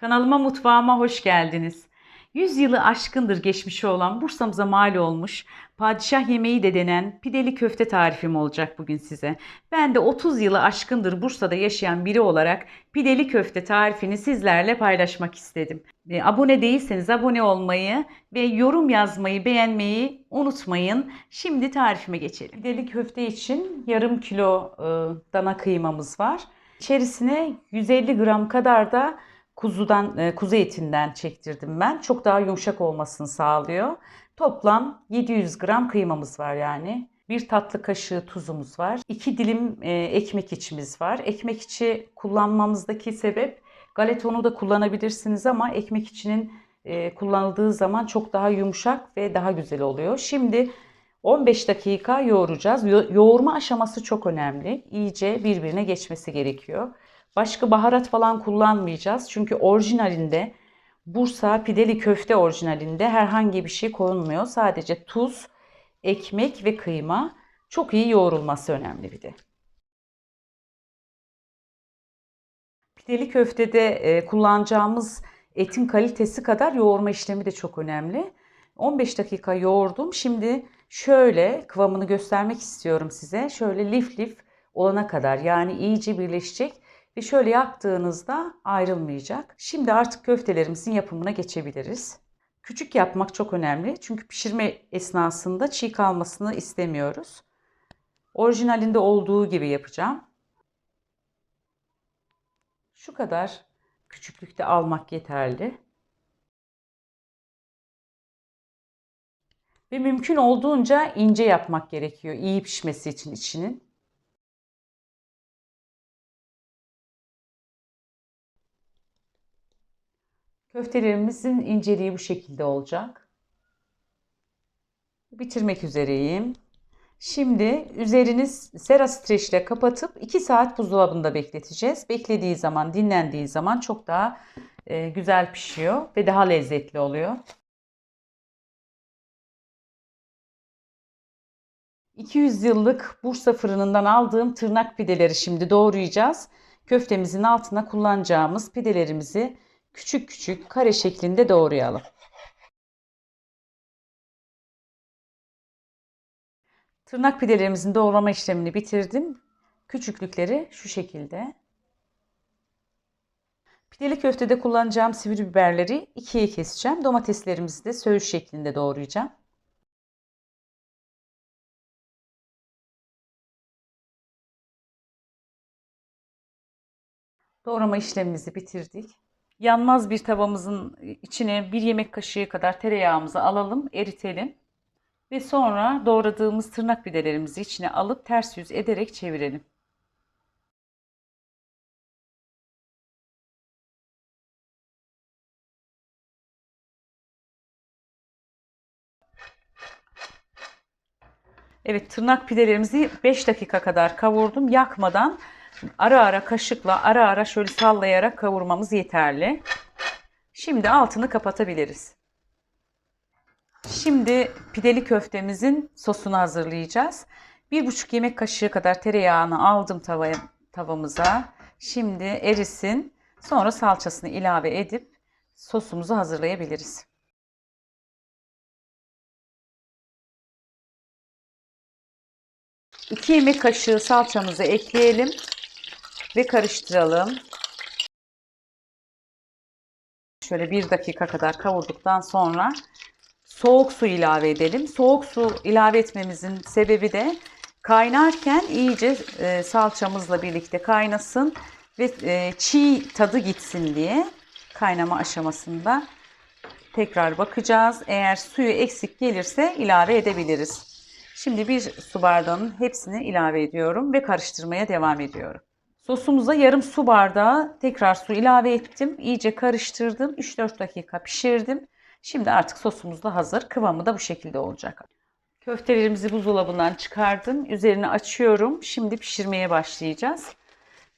Kanalıma mutfağıma hoş geldiniz. 100 yılı aşkındır geçmişi olan Bursa'mıza mal olmuş padişah yemeği de denen pideli köfte tarifim olacak bugün size. Ben de 30 yılı aşkındır Bursa'da yaşayan biri olarak pideli köfte tarifini sizlerle paylaşmak istedim. E, abone değilseniz abone olmayı ve yorum yazmayı, beğenmeyi unutmayın. Şimdi tarifime geçelim. Pideli köfte için yarım kilo e, dana kıymamız var. İçerisine 150 gram kadar da kuzudan e, kuzu etinden çektirdim ben. Çok daha yumuşak olmasını sağlıyor. Toplam 700 gram kıymamız var yani. Bir tatlı kaşığı tuzumuz var. İki dilim e, ekmek içimiz var. Ekmek içi kullanmamızdaki sebep galeta unu da kullanabilirsiniz ama ekmek içinin e, kullanıldığı zaman çok daha yumuşak ve daha güzel oluyor. Şimdi 15 dakika yoğuracağız. Yo- yoğurma aşaması çok önemli. İyice birbirine geçmesi gerekiyor. Başka baharat falan kullanmayacağız. Çünkü orijinalinde Bursa pideli köfte orijinalinde herhangi bir şey konulmuyor. Sadece tuz, ekmek ve kıyma. Çok iyi yoğrulması önemli bir de. Pideli köftede e, kullanacağımız etin kalitesi kadar yoğurma işlemi de çok önemli. 15 dakika yoğurdum. Şimdi şöyle kıvamını göstermek istiyorum size. Şöyle lif lif olana kadar yani iyice birleşecek ve şöyle yaptığınızda ayrılmayacak. Şimdi artık köftelerimizin yapımına geçebiliriz. Küçük yapmak çok önemli çünkü pişirme esnasında çiğ kalmasını istemiyoruz. Orijinalinde olduğu gibi yapacağım. Şu kadar küçüklükte almak yeterli. Ve mümkün olduğunca ince yapmak gerekiyor iyi pişmesi için içinin. Köftelerimizin inceliği bu şekilde olacak. Bitirmek üzereyim. Şimdi üzeriniz sera streçle kapatıp 2 saat buzdolabında bekleteceğiz. Beklediği zaman, dinlendiği zaman çok daha e, güzel pişiyor ve daha lezzetli oluyor. 200 yıllık Bursa fırınından aldığım tırnak pideleri şimdi doğrayacağız. Köftemizin altına kullanacağımız pidelerimizi küçük küçük kare şeklinde doğrayalım. Tırnak pidelerimizin doğrama işlemini bitirdim. Küçüklükleri şu şekilde. Pideli köftede kullanacağım sivri biberleri ikiye keseceğim. Domateslerimizi de söğüş şeklinde doğrayacağım. Doğrama işlemimizi bitirdik. Yanmaz bir tavamızın içine bir yemek kaşığı kadar tereyağımızı alalım, eritelim. Ve sonra doğradığımız tırnak pidelerimizi içine alıp ters yüz ederek çevirelim. Evet tırnak pidelerimizi 5 dakika kadar kavurdum. Yakmadan ara ara kaşıkla ara ara şöyle sallayarak kavurmamız yeterli. Şimdi altını kapatabiliriz. Şimdi pideli köftemizin sosunu hazırlayacağız. 1,5 yemek kaşığı kadar tereyağını aldım tavaya, tavamıza. Şimdi erisin. Sonra salçasını ilave edip sosumuzu hazırlayabiliriz. 2 yemek kaşığı salçamızı ekleyelim ve karıştıralım. Şöyle bir dakika kadar kavurduktan sonra soğuk su ilave edelim. Soğuk su ilave etmemizin sebebi de kaynarken iyice e, salçamızla birlikte kaynasın ve e, çiğ tadı gitsin diye kaynama aşamasında tekrar bakacağız. Eğer suyu eksik gelirse ilave edebiliriz. Şimdi bir su bardağının hepsini ilave ediyorum ve karıştırmaya devam ediyorum. Sosumuza yarım su bardağı tekrar su ilave ettim. İyice karıştırdım. 3-4 dakika pişirdim. Şimdi artık sosumuz da hazır. Kıvamı da bu şekilde olacak. Köftelerimizi buzdolabından çıkardım. Üzerini açıyorum. Şimdi pişirmeye başlayacağız.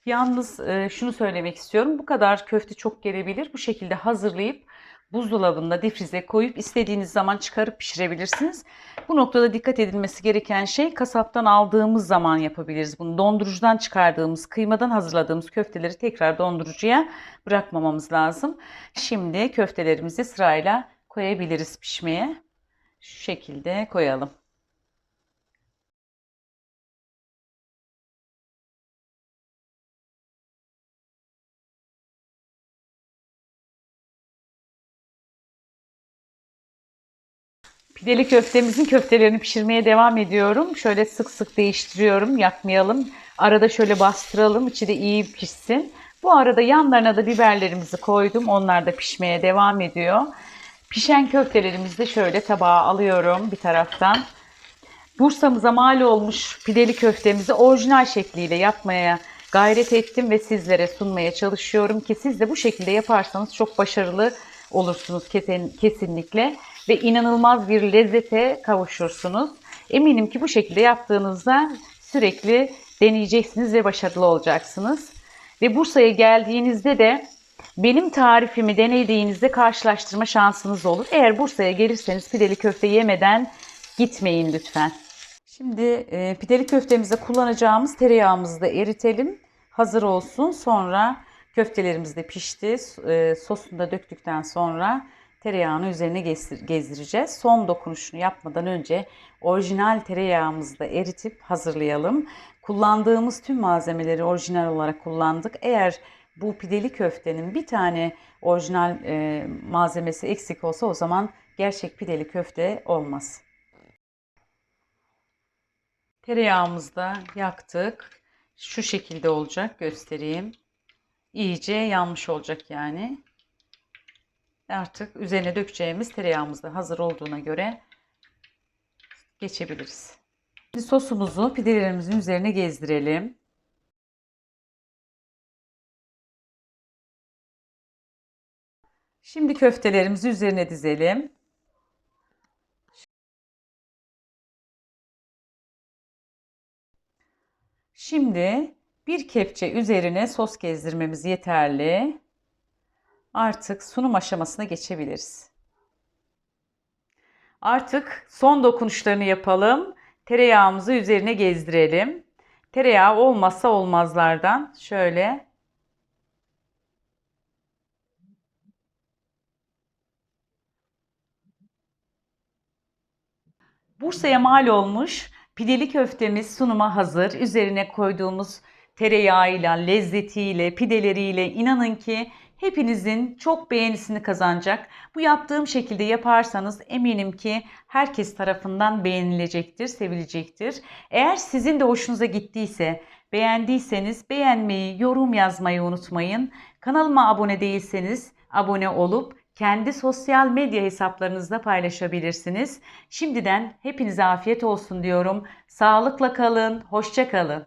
Yalnız e, şunu söylemek istiyorum. Bu kadar köfte çok gelebilir. Bu şekilde hazırlayıp buzdolabında difrize koyup istediğiniz zaman çıkarıp pişirebilirsiniz. Bu noktada dikkat edilmesi gereken şey kasaptan aldığımız zaman yapabiliriz. Bunu dondurucudan çıkardığımız, kıymadan hazırladığımız köfteleri tekrar dondurucuya bırakmamamız lazım. Şimdi köftelerimizi sırayla koyabiliriz pişmeye. Şu şekilde koyalım. Pideli köftemizin köftelerini pişirmeye devam ediyorum. Şöyle sık sık değiştiriyorum, yakmayalım. Arada şöyle bastıralım, içi de iyi pişsin. Bu arada yanlarına da biberlerimizi koydum. Onlar da pişmeye devam ediyor. Pişen köftelerimizi de şöyle tabağa alıyorum bir taraftan. Bursa'mıza mal olmuş pideli köftemizi orijinal şekliyle yapmaya gayret ettim ve sizlere sunmaya çalışıyorum ki siz de bu şekilde yaparsanız çok başarılı olursunuz kesin, kesinlikle ve inanılmaz bir lezzete kavuşursunuz. Eminim ki bu şekilde yaptığınızda sürekli deneyeceksiniz ve başarılı olacaksınız. Ve Bursa'ya geldiğinizde de benim tarifimi denediğinizde karşılaştırma şansınız olur. Eğer Bursa'ya gelirseniz pideli köfte yemeden gitmeyin lütfen. Şimdi e, pideli köftemizde kullanacağımız tereyağımızı da eritelim. Hazır olsun. Sonra köftelerimiz de pişti. E, sosunu da döktükten sonra tereyağını üzerine gezdir- gezdireceğiz. Son dokunuşunu yapmadan önce orijinal tereyağımızı da eritip hazırlayalım. Kullandığımız tüm malzemeleri orijinal olarak kullandık. Eğer bu pideli köftenin bir tane orijinal e, malzemesi eksik olsa o zaman gerçek pideli köfte olmaz. Tereyağımızı da yaktık. Şu şekilde olacak göstereyim. İyice yanmış olacak yani. Artık üzerine dökeceğimiz tereyağımız da hazır olduğuna göre geçebiliriz. Şimdi sosumuzu pidelerimizin üzerine gezdirelim. Şimdi köftelerimizi üzerine dizelim. Şimdi bir kepçe üzerine sos gezdirmemiz yeterli. Artık sunum aşamasına geçebiliriz. Artık son dokunuşlarını yapalım. Tereyağımızı üzerine gezdirelim. Tereyağı olmazsa olmazlardan şöyle Bursa'ya mal olmuş pideli köftemiz sunuma hazır. Üzerine koyduğumuz tereyağıyla, lezzetiyle, pideleriyle inanın ki hepinizin çok beğenisini kazanacak. Bu yaptığım şekilde yaparsanız eminim ki herkes tarafından beğenilecektir, sevilecektir. Eğer sizin de hoşunuza gittiyse, beğendiyseniz beğenmeyi, yorum yazmayı unutmayın. Kanalıma abone değilseniz abone olup kendi sosyal medya hesaplarınızda paylaşabilirsiniz. Şimdiden hepinize afiyet olsun diyorum. Sağlıkla kalın, hoşça kalın.